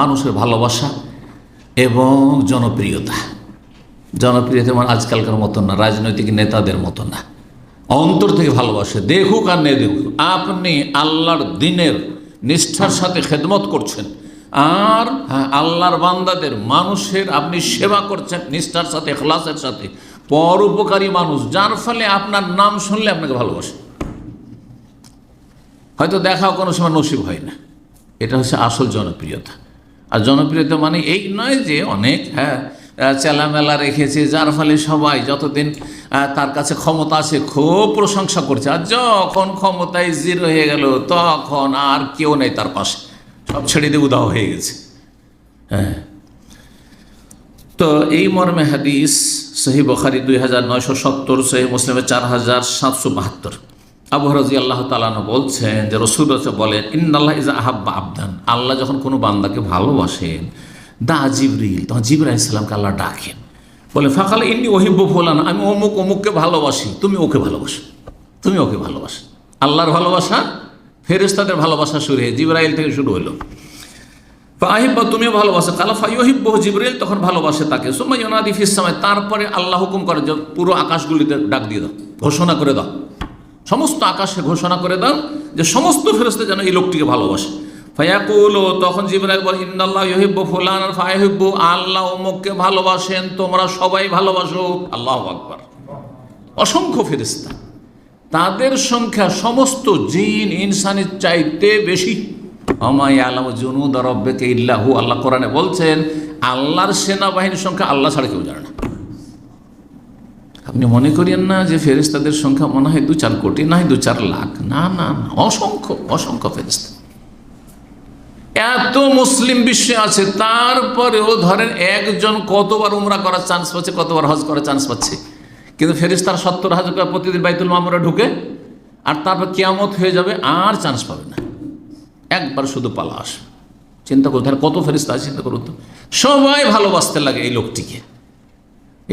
মানুষের ভালোবাসা এবং জনপ্রিয়তা। জনপ্রিয়তা মানে আজকালকার মতন না, রাজনৈতিক নেতাদের মতো না। অন্তর থেকে ভালোবাসে, দেখুক আর নে দেখুক, আপনি আল্লাহর দিনের নিষ্ঠার সাথে খেদমত করছেন আর আল্লাহর বান্দাদের মানুষের আপনি সেবা করছেন নিষ্ঠার সাথে খলাসের সাথে, পরোপকারী মানুষ, যার ফলে আপনার নাম শুনলে আপনাকে ভালোবাসে। হয়তো দেখাও কোনো সময় নসিব হয় না। এটা হচ্ছে আসল জনপ্রিয়তা। আর জনপ্রিয়তা মানে এই নয় যে অনেক হ্যাঁ চেলামেলা রেখেছে, যার ফলে সবাই যতদিন তার কাছে ক্ষমতা আছে, খুব প্রশংসা করছে। আর যখন ক্ষমতায় জিরো হয়ে গেল, তখন আর কেউ নেই তার পাশে। সব ছেড়ে দিয়ে উদাও হয়ে গেছে। হ্যাঁ। তো এই মর্মে হাদিস সহি বখারি দুই হাজার নয়শো সত্তর সহি মুসলিমের চার হাজার সাতশো বাহাত্তর। আবু রাজি আল্লাহ তালানো বলছেন যে রসুল রসে বলেন ইন্দাল্লাহ ইজ আহাব্বা আবদান। আল্লাহ যখন কোনো বান্দাকে ভালোবাসেন, দা জিবরিল, তখন জিবরা ইসলামকে আল্লাহ ডাকেন। বলে ফাঁকালে ইন্নি ওহিব্বু ফোলান, আমি অমুক অমুককে ভালোবাসি, তুমি ওকে ভালোবাসো, তুমি ওকে ভালোবাসো। আল্লাহর ভালোবাসা ফেরেস্তাদের ভালোবাসা শুরু হয়ে জিব্রাইল থেকে শুরু হলো। আহিব্বা, তুমিও ভালোবাসো। কালা ফাইহিব্ব জিবরিল, তখন ভালোবাসে তাকে। সুমাই ওনাদি ফিসামায় তারপরে আল্লাহ হুকুম করে যে, পুরো আকাশগুলিতে ডাক দিয়ে দাও, ঘোষণা করে দাও। সমস্ত আকাশে ঘোষণা করে দাও যে সমস্ত ফেরস্তে যেন এই লোকটিকে ভালোবাসে। ফায়াকুল, তখন জিবরাইল বলে, ইন্নাল্লাহ ইহিব্বু ফুলান আর ফায়াহিব্বু আল্লাহ অমুককে ভালোবাসেন, তোমরা সবাই ভালোবাসো। আল্লাহ আকবার। অসংখ্য ফেরিস্তা তাদের সংখ্যা সমস্ত জিন, ইনসানের চাইতে বেশি। আমায় আলম জুনুদ রব্বেকে ইল্লাহু, আল্লাহ কোরআনে বলছেন, আল্লাহর সেনাবাহিনীর সংখ্যা আল্লাহ ছাড়া কেউ জানে না। আপনি মনে করিয়েন না যে ফেরিস্তাদের সংখ্যা মনে হয় দু চার কোটি, না দু চার লাখ। না না না, অসংখ্য অসংখ্য ফেরিস্তা এত মুসলিম বিশ্বে আছে, তারপরেও ধরেন একজন কতবার উমরা করার চান্স পাচ্ছে, কতবার হজ করার চান্স পাচ্ছে। কিন্তু ফেরিস্তার সত্তর হাজার প্রতিদিন বাইতুল মামুরা ঢুকে, আর তারপর কেয়ামত হয়ে যাবে, আর চান্স পাবে না। একবার শুধু পালা আসবে চিন্তা করুন কত ফেরিস্তা চিন্তা করুন তো। সবাই ভালোবাসতে লাগে এই লোকটিকে।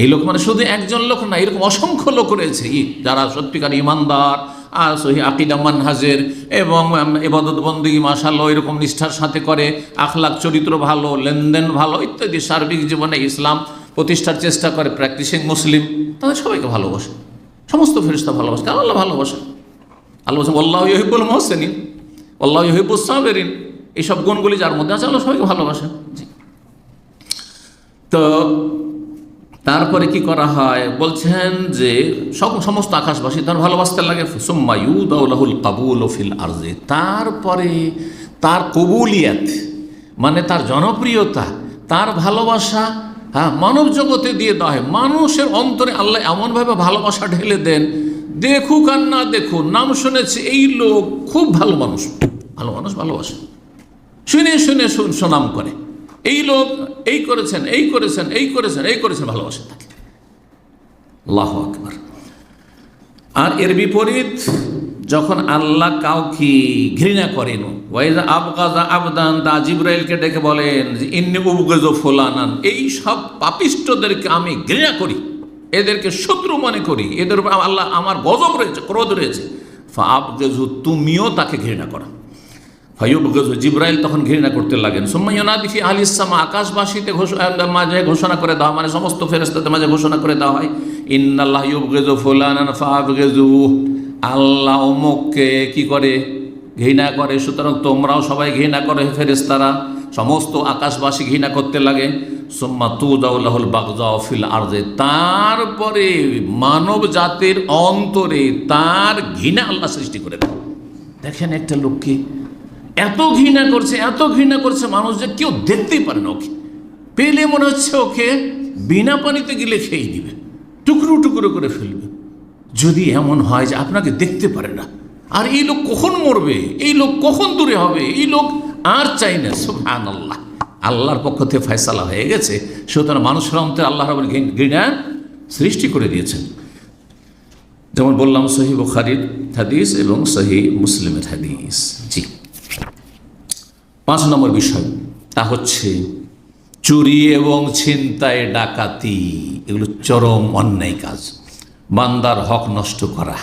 এই লোক মানে শুধু একজন লোক না, এরকম অসংখ্য লোক রয়েছে। যারা সত্যিকার ইমানদার আর সহি আকিদা মানহাজের এবং এবাদত বন্দী মাসাল এরকম নিষ্ঠার সাথে করে, আখলাক, চরিত্র ভালো, লেনদেন ভালো ইত্যাদি সার্বিক জীবনে ইসলাম প্রতিষ্ঠার চেষ্টা করে, প্র্যাকটিসিং মুসলিম, তাদের সবাইকে ভালোবাসে। সমস্ত ফেরিস্তা ভালোবাসে। কারণ আল্লাহ ভালোবাসে? আল্লাহ বলছেন আল্লাহ ইহিবুল মহসেনিন আল্লাহ ইহিবুল সাবেরিন। এইসব গুণগুলি যার মধ্যে আছে, আল্লাহ সবাইকে ভালোবাসেন জি। তো তারপরে কি করা হয়? বলছেন যে সব সমস্ত আকাশবাসী তার ভালোবাসতে লাগে। সুম্মায়ুদাউলাহুল কাবুল ফিল আরজে। তারপরে তার কবুলিয়াত মানে তার জনপ্রিয়তা, তার ভালোবাসা হ্যাঁ মানব জগতে দিয়ে দেওয়া হয়। মানুষের অন্তরে আল্লাহ এমনভাবে ভালোবাসা ঢেলে দেন, দেখুক আর না দেখুক, নাম শুনেছে, এই লোক খুব ভালো মানুষ। ভালো মানুষ ভালোবাসে। শুনে শুনে সুনাম করে। এই লোক এই করেছেন এই করেছেন এই করেছেন এই করেছেন, ভালোবাসে তাকে। আল্লাহ আকবার। আর এর বিপরীত, যখন আল্লাহ কাউকে ঘৃণা করেন, ওয়াইজা আবগাজা আবদান, তা জিব্রাইলকে ডেকে বলেন যে, ইন্নি উবগজ ফোলানান। এই সব পাপিষ্টদেরকে আমি ঘৃণা করি। এদেরকে শত্রু মনে করি। এদের উপর আল্লাহ আমার গজব রয়েছে, ক্রোধ রয়েছে। ফা আবগজু, তুমিও তাকে ঘৃণা করো। জিব্রাইল তখন ঘৃণা করতে লাগেন। সোম্মাইনাদিফি আল ইসলামা আকাশবাসীতে মাঝে ঘোষণা করে দেওয়া মানে সমস্ত ফেরেস্তাদের মাঝে ঘোষণা করে দেওয়া হয়, ইন্নাল্লাহ ইউবগেজু ফুলানান ফাবগেজু আল্লাহ অমুককে কি করে? ঘৃণা করে। সুতরাং তোমরাও সবাই ঘৃণা করে ফেরেস্তারা সমস্ত আকাশবাসী ঘৃণা করতে লাগে। সোম্মা তু দাউল্লাহুল বাগজা ফিল আরজে তারপরে মানব জাতির অন্তরে তার ঘৃণা আল্লাহ সৃষ্টি করে দেয় দেখেন একটা লোককে এত ঘৃণা করছে, এত ঘৃণা করছে মানুষ যে কেউ দেখতেই পারে না ওকে। পেলে মনে হচ্ছে ওকে বিনা পানিতে গেলে খেয়ে দিবে, টুকরো টুকরো করে ফেলবে। যদি এমন হয় যে আপনাকে দেখতে পারে না, আর এই লোক কখন মরবে, এই লোক কখন দূরে হবে, এই লোক আর চাই না সুহান আল্লাহ আল্লাহর পক্ষ থেকে ফয়সালা হয়ে গেছে, সুতরাং মানুষের অন্তরে আল্লাহ রবের ঘৃণা সৃষ্টি করে দিয়েছেন। যেমন বললাম, সহি বুখারির হাদিস এবং সহি মুসলিমের হাদিস। পাঁচ নম্বর বিষয়, তা হচ্ছে চুরি এবং ছিনতাই, ডাকাতি, এগুলো চরম অন্যায় কাজ। বান্দার হক নষ্ট করা।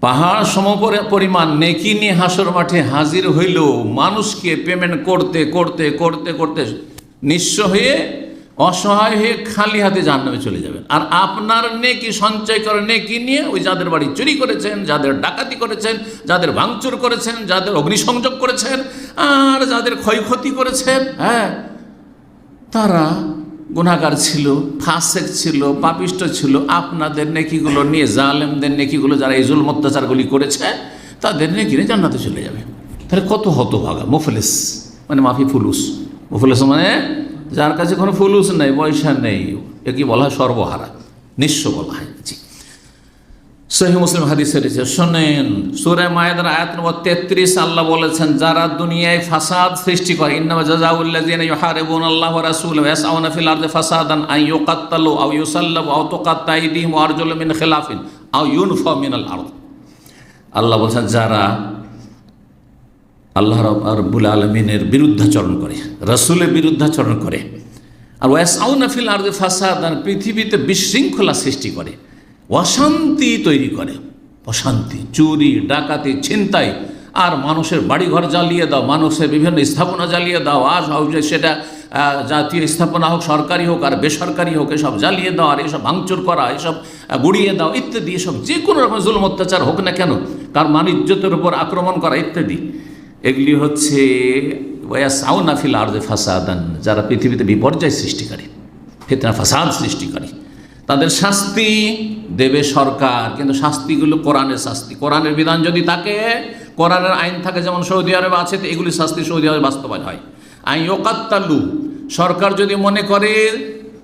পাহাড় সম পরিমাণ নেকি নিয়ে হাসর মাঠে হাজির হইল মানুষকে পেমেন্ট করতে করতে করতে করতে নিঃস্ব হয়ে অসহায় হয়ে খালি হাতে জাহান্নামে চলে যাবেন। আর আপনার নেকি সঞ্চয় করে নেকি নিয়ে ওই যাদের বাড়ি চুরি করেছেন, যাদের ডাকাতি করেছেন, যাদের ভাঙচুর করেছেন, যাদের অগ্নিসংযোগ করেছেন, আর যাদের ক্ষয়ক্ষতি করেছেন হ্যাঁ তারা গুণাগার ছিল, ফাসেক ছিল, পাপিষ্ট ছিল। আপনাদের নেকিগুলো নিয়ে, জালেমদের নেকিগুলো যারা এই জুল অত্যাচারগুলি করেছে, তাদের নেকি নিয়ে জান্নাতে চলে যাবে। তাহলে কত হতভাগা, মুফলিস মানে মাফি ফুলুস। মুফলিস মানে যার কাছে কোনো ফুলুস নেই, পয়সা নেই, একে বলা হয় সর্বহারা, নিঃস্ব বলা হয়। সহি মুসলিম হাদিসের শোনেন, সুরে মায়েদের আয়াত নম্বর তেত্রিশ আল্লাহ বলেছেন, যারা দুনিয়ায় ফাসাদ সৃষ্টি করে, ইন্নামা জাজাউল্লাযিনা ইউহারিবুন আল্লাহ ওয়া ইয়াসআউনা ফিল আরদি ফাসাদান আন ইউকাত্তালু আও ইউসাল্লাবু আও তুকাত্তা আইদিহিম ওয়া আরজুলুহুম মিন খিলাফিন আও ইউনফা মিনাল আরদ। আল্লাহ বলছেন, যারা আল্লাহ রব্বুল আলমিনের বিরুদ্ধাচরণ করে, রসুলের বিরুদ্ধাচরণ করে। আর ওয়াসাউনা ফিল আরদে আর পৃথিবীতে বিশৃঙ্খলা সৃষ্টি করে, অশান্তি তৈরি করে। অশান্তি, চুরি, ডাকাতি, ছিনতাই, আর মানুষের বাড়িঘর জ্বালিয়ে দাও, মানুষের বিভিন্ন স্থাপনা জ্বালিয়ে দাও আর হোক যে সেটা জাতীয় স্থাপনা হোক, সরকারি হোক, আর বেসরকারি হোক, এসব জ্বালিয়ে দাও, আর এসব ভাঙচুর করা, এসব গুড়িয়ে দাও, ইত্যাদি, এসব যে কোনো রকম জুলম, অত্যাচার হোক না কেন কার মানিজ্যতের উপর আক্রমণ করা, ইত্যাদি। এগুলি হচ্ছে ওয়াসাউনা ফিল আরদে ফাসাদান, যারা পৃথিবীতে বিপর্যয় সৃষ্টিকারী ফিতনা, ফাসাদ সৃষ্টিকারী তাদের শাস্তি দেবে সরকার, কিন্তু শাস্তিগুলো কোরআনের শাস্তি। কোরআনের বিধান যদি থাকে, কোরআনের আইন থাকে, যেমন সৌদি আরবে আছে, তো এগুলি শাস্তি সৌদি আরবে বাস্তবায়ন হয়। আইন ওকাত্তাল্লু সরকার যদি মনে করে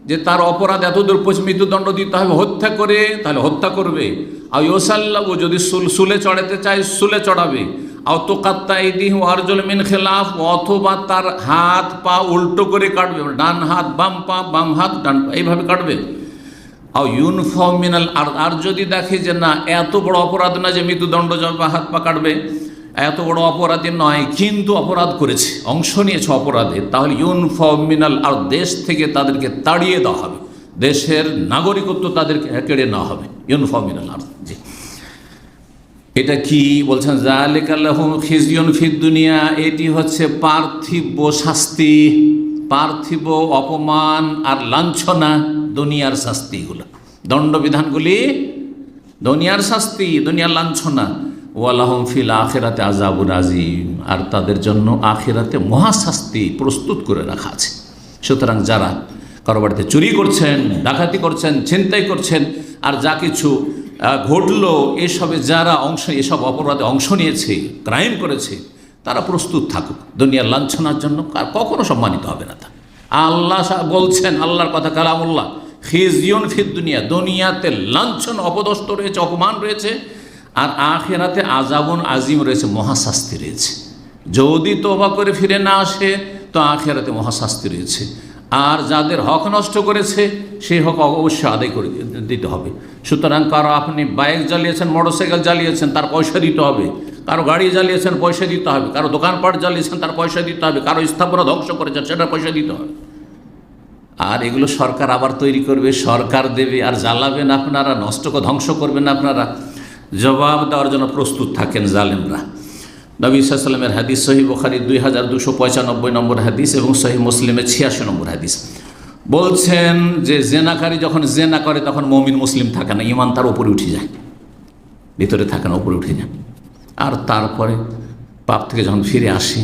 যে তার অপরাধ এত দূর পৌঁছে মৃত্যুদণ্ড দিতে হবে, হত্যা করে, তাহলে হত্যা করবে। আর ইয়োসাল্লাবু যদি সুলে চড়াতে চায়, সুলে চড়াবে। আও তো কাত্তা ইদিহ আরজল মিন খেলাফ, অথবা তার হাত, পা উল্টো করে কাটবে ডান হাত, বাম পা, বাম হাত, ডান এইভাবে কাটবে। আর ইউনিফর্ম মিনাল আর আর যদি দেখে যে না, এত বড় অপরাধ না যে মৃত্যুদণ্ড যাবে বা হাত পা কাটবে, এত বড় অপরাধী নয়, কিন্তু অপরাধ করেছে, অংশ নিয়েছে অপরাধে, তাহলে ইউনিফর্ম মিনাল আর দেশ থেকে তাদেরকে তাড়িয়ে দেওয়া হবে। দেশের নাগরিকত্ব তাদেরকে কেড়ে নেওয়া হবে, ইউনিফর্ম মিনাল আর জি। এটা কি? বলছেন জালেকাল্লাহুম খিজিয়ন ফিদ দুনিয়া। এটি হচ্ছে পার্থিব শাস্তি, পার্থিব অপমান আর লাঞ্ছনা দুনিয়ার শাস্তিগুলো। দণ্ডবিধানগুলি দুনিয়ার শাস্তি, দুনিয়ার লাঞ্ছনা। ওয়ালাহম ফিল আখেরাতে আজাবুর আজিম আর তাদের জন্য আখেরাতে মহাশাস্তি প্রস্তুত করে রাখা আছে। সুতরাং যারা কারও বাড়িতে চুরি করছেন, ডাকাতি করছেন, ছিনতাই করছেন, আর যা কিছু ঘটলো এসবে যারা অংশ, এসব অপরাধে অংশ নিয়েছে ক্রাইম করেছে, তারা প্রস্তুত থাকুক। দুনিয়ার লাঞ্ছনার জন্য কখনো সম্মানিত হবে না তা। আল্লাহ বলছেন, আল্লাহর কথা কালামুল্লাহ, খিজিয়ন ফির দুনিয়া, দুনিয়াতে লাঞ্ছন, অপদস্থ রয়েছে, অপমান রয়েছে, আর আখেরাতে আজাবন আজিম রয়েছে, মহাশাস্তি রয়েছে। যদি তোবা করে ফিরে না আসে, তো আখেরাতে মহাশাস্তি রয়েছে। আর যাদের হক নষ্ট করেছে, সেই হক অবশ্যই আদায় করে দিতে হবে। সুতরাং কারও আপনি বাইক জ্বালিয়েছেন, মোটরসাইকেল জ্বালিয়েছেন, তার পয়সা দিতে হবে। কারও গাড়ি জ্বালিয়েছেন, পয়সা দিতে হবে। কারও দোকানপাট জ্বালিয়েছেন, তার পয়সা দিতে হবে। কারও স্থাপনা ধ্বংস করেছেন, সেটার পয়সা দিতে হবে। আর এগুলো সরকার আবার তৈরি করবে। সরকার দেবে, আর জ্বালাবেন আপনারা, নষ্ট ধ্বংস করবেন আপনারা। জবাব দেওয়ার জন্য প্রস্তুত থাকেন জালেমরা। নবী সাল্লামের হাদিস সহি বখারি দুই হাজার দুশো পঁচানব্বই নম্বর হাদিস এবং সহি মুসলিমের ছিয়াশি নম্বর হাদিস। বলছেন যে জেনাকারী যখন জেনা করে তখন মমিন মুসলিম থাকে না ইমান তার উপরে উঠে যায়। ভিতরে থাকে না, উপরে উঠে যায়। আর তারপরে পাপ থেকে যখন ফিরে আসে,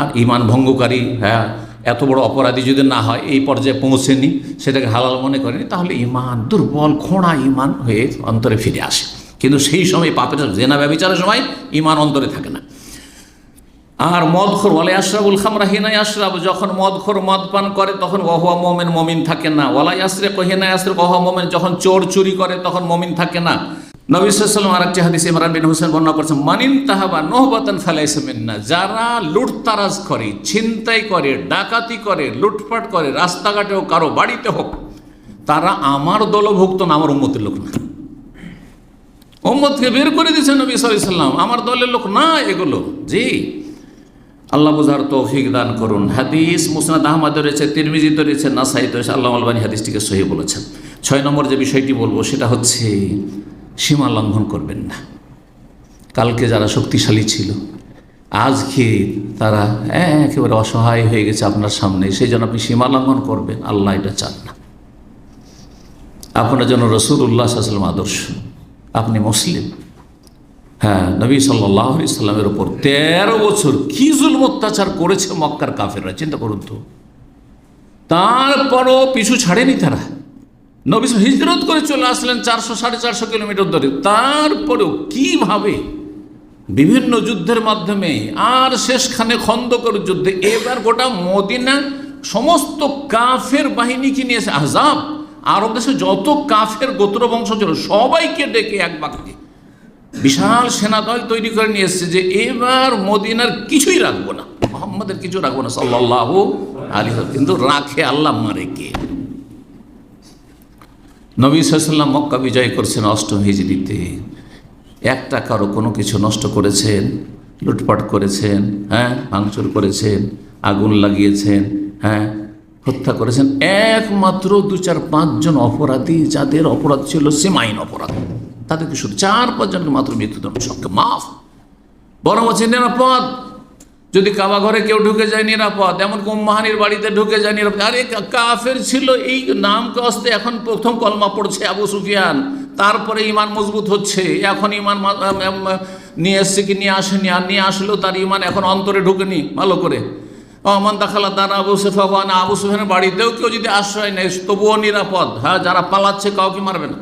আর ইমান ভঙ্গকারী হ্যাঁ এত বড় অপরাধী যদি না হয়, এই পর্যায়ে পৌঁছেনি, সেটাকে হালাল মনে করেনি, তাহলে ইমান দুর্বল, খোঁড়া ইমান হয়ে অন্তরে ফিরে আসে। কিন্তু সেই সময় পাপের জেনা ব্যবচারের সময় ইমান অন্তরে থাকে না। আর মদখোর ওয়ালাই আশরাবুল খামরা হিনাই আশরাব যখন মদখোর মদ পান করে, তখন ওহুয়া মোমেন, মমিন থাকে না। ওয়ালাই আশ্রে হিনাই আশ্রে ওহুয়া মোমেন যখন চোর চুরি করে, তখন মমিন থাকে না। নবী সাল্লাম আর একটি হাদিস ইমরান বিন হোসেন বর্ণনা করছেন, মানিন তাহাবা নহবাতান ফেলাইছে মিন্না। যারা লুটতারাজ করে, ছিনতাই করে, ডাকাতি করে, লুটপাট করে রাস্তাঘাটে হোক কারও বাড়িতে হোক, তারা আমার দলভুক্ত না, আমার উন্মতির লোক না। ওম্মদকে বের করে দিয়েছেন নবী সাল্লাম আমার দলের লোক না এগুলো। জি। আল্লাহ বুঝার তৌফিক দান করুন। হাদিস মুসনাদ আহমদ রয়েছে তিরমিজিত রয়েছে নাসাইত রয়েছে, আল্লাহ আলবানী হাদিসটিকে সহি বলেছেন। ছয় নম্বর যে বিষয়টি বলব সেটা হচ্ছে, সীমা লঙ্ঘন করবেন না। কালকে যারা শক্তিশালী ছিল, আজকে তারা একেবারে অসহায় হয়ে গেছে আপনার সামনে, সেই জন্য আপনি সীমা লঙ্ঘন করবেন, আল্লাহ এটা চান না। আপনার জন্য রসুল উল্লাহ সাল্লাম আদর্শ। আপনি মুসলিম। হ্যাঁ নবী সাল্লাহ ইসলামের ওপর তেরো বছর কি জুল অত্যাচার করেছে মক্কার কাফেররা, চিন্তা করুন তো। তারপরও পিছু ছাড়েনি তারা। নবী হিজরত করে চলে আসলেন চারশো, সাড়ে চারশো কিলোমিটার ধরে তারপরেও কীভাবে? বিভিন্ন যুদ্ধের মাধ্যমে। আর শেষখানে খন্দকর যুদ্ধে। এবার গোটা মদিনা সমস্ত কাফের বাহিনীকে নিয়েছে আহজাব। আরব দেশে যত কাফের গোত্র বংশ ছিল, সবাইকে ডেকে এক বাক্যে বিশাল সেনাদল তৈরি করে নিয়ে এসছে যে এবার মদিনার কিছুই রাখব না। মোহাম্মদের কিছু রাখব না সাল্লাহ আলী কিন্তু রাখে আল্লাহ মারে কে? নবী সাল্লাম মক্কা বিজয় করছেন অষ্টম হিজড়িতে। একটা কারও কোনো কিছু নষ্ট করেছেন, লুটপাট করেছেন হ্যাঁ ভাঙচুর করেছেন, আগুন লাগিয়েছেন হ্যাঁ হত্যা করেছেন। একমাত্র দু চার পাঁচজন অপরাধী, যাদের অপরাধ ছিল সীমাহীন অপরাধ। তাদেরকে শুধু চার পাঁচজনকে মাত্র মৃত্যুদণ্ড সঙ্গে মাফ। বরং হচ্ছে নিরাপদ। যদি কাবা ঘরে কেউ ঢুকে যায় নিরাপদ, এমন কুম্মাহানির বাড়িতে ঢুকে যায় নিরাপদ। আরে কাফের ছিল, এই নাম কস্তে এখন প্রথম কলমা পড়ছে আবু সুফিয়ান। তারপরে ইমান মজবুত হচ্ছে, এখন ইমান নিয়ে এসছে কি নিয়ে আসেনি, আর নিয়ে আসলেও তার ইমান এখন অন্তরে ঢুকেনি, ভালো করে। অমান দেখালা তার আবু সেফান আবু সুফিয়ানের বাড়িতেও কেউ যদি আশ্রয় নেয়, তবুও নিরাপদ। হ্যাঁ যারা পালাচ্ছে কাউকে মারবে না।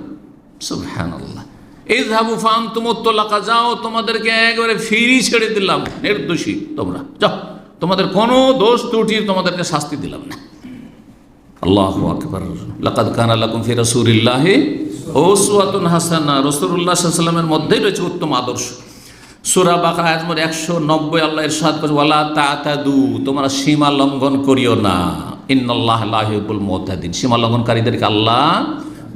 সুবহানাল্লাহ। এই ধাবু তুমত্তলাকা যাও, তোমাদেরকে একবারে ফিরি ছেড়ে দিলাম। নির্দোষী তোমরা, যাও। তোমাদের কোনো দোষ ত্রুটির তোমাদেরকে শাস্তি দিলাম না। আল্লাহ আলাইহি ওয়াসাল্লামের মধ্যেই রয়েছে উত্তম আদর্শ। সূরা আয়াত নম্বর 190 আল্লাহ তোমরা সীমা লঙ্ঘন করিও না। মুতাদিন। সীমা লঙ্ঘনকারীদেরকে আল্লাহ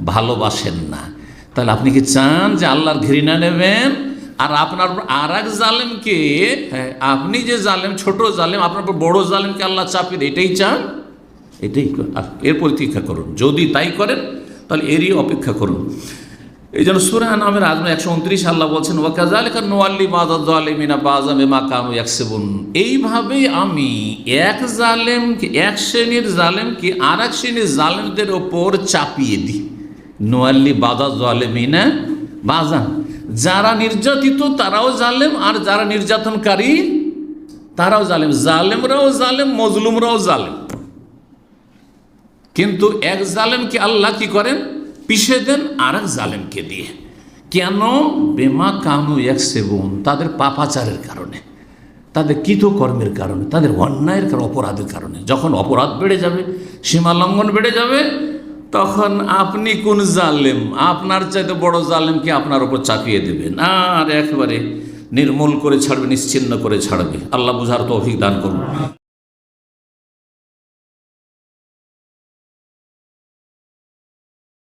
ভালোবাসেন না। তাহলে আপনি কি চান যে আল্লাহর ঘৃণা নেবেন? আর আপনার আর এক জালেমকে হ্যাঁ, আপনি যে জালেম ছোট জালেম আপনার উপর বড় জালেমকে আল্লাহ চাপিয়ে দেয় এটাই চান? এটাই এর প্রতীক্ষা করুন। যদি তাই করেন তাহলে এরই অপেক্ষা করুন। এই জন্য সুরা নামের আজমে একশো উনত্রিশ আল্লাহ বলছেন ওয়াকাজালিকা নোয়াল্লি বাজালিমিনা বাজামে মা কানু একসেবুন এইভাবেই আমি এক জালেমকে এক শ্রেণির জালেমকে আর এক শ্রেণির জালেমদের ওপর চাপিয়ে দিই। নোয়াল্লি বাজা জালেমিনা বাজান যারা নির্যাতিত, তারাও জালেম, আর যারা নির্যাতনকারী, তারাও জালেম। জালেমরাও জালেম, মজলুমরাও জালেম। কিন্তু এক জালেমকে আল্লাহ কি করেন? পিষে দেন আর এক জালেমকে দিয়ে। কেন? বেমা কানু এক সেবন, তাদের পাপাচারের কারণে, তাদের কৃতকর্মের কারণে, তাদের অন্যায়ের অপরাধের কারণে। যখন অপরাধ বেড়ে যাবে সীমা লঙ্ঘন বেড়ে যাবে তখন আপনি কোন জালেম? আপনার চাইতে বড় জালেমকে আপনার উপর চাপিয়ে দেবেন আর একেবারে নির্মূল করে ছাড়বে, নিশ্চিন্ন করে ছাড়বে। আল্লাহ বুঝার তো দান করুন।